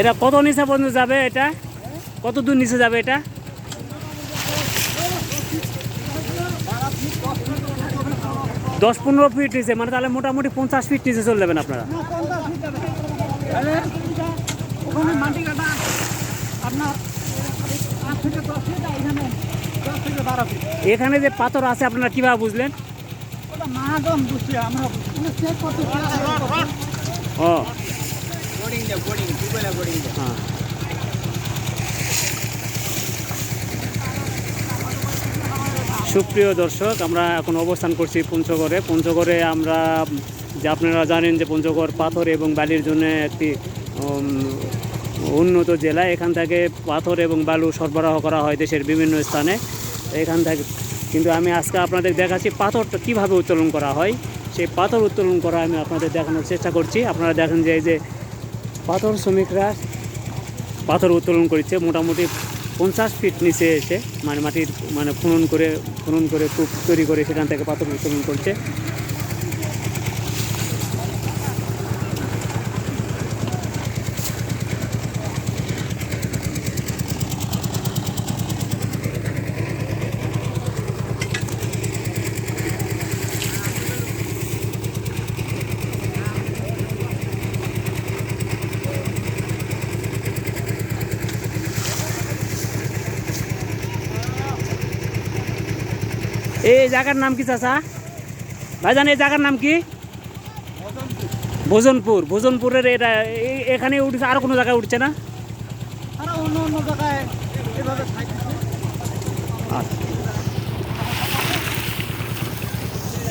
এটা কত নিচে পর্যন্ত যাবে এটা? কত দূর নিচে যাবে এটা? দশ পনেরো ফিট নিচে মানে তাহলে মোটামুটি পঞ্চাশ ফিট নিচে চলে যাবেন আপনারা। এখানে যে পাথর আছে আপনারা কীভাবে বুঝলেন? ও। হ্যাঁ। সুপ্রিয় দর্শক, আমরা এখন অবস্থান করছি পঞ্চগড়ে। পঞ্চগড়ে আমরা, যে আপনারা জানেন যে পঞ্চগড় পাথর এবং বালির জন্য একটি উন্নত জেলা। এখান থেকে পাথর এবং বালু সরবরাহ করা হয় দেশের বিভিন্ন স্থানে। এখান থেকে, কিন্তু আমি আজকে আপনাদের দেখাচ্ছি পাথরটা কীভাবে উত্তোলন করা হয়। সেই পাথর উত্তোলন করা আমি আপনাদের দেখানোর চেষ্টা করছি। আপনারা দেখেন যে এই যে পাথর শ্রমিকরা পাথর উত্তোলন করছে, মোটামুটি পঞ্চাশ ফিট নিচে এসে মানে মাটির মানে খনন করে খনন করে কূপ তৈরি করে সেখান থেকে পাথর উত্তোলন করছে। এই জায়গার নাম কি চাচা? ভাইজান এই জায়গার নাম কি? ভোজনপুর। ভোজনপুরের এটা এখানে উঠছে আর কোনো জায়গায় উঠছে না? আচ্ছা।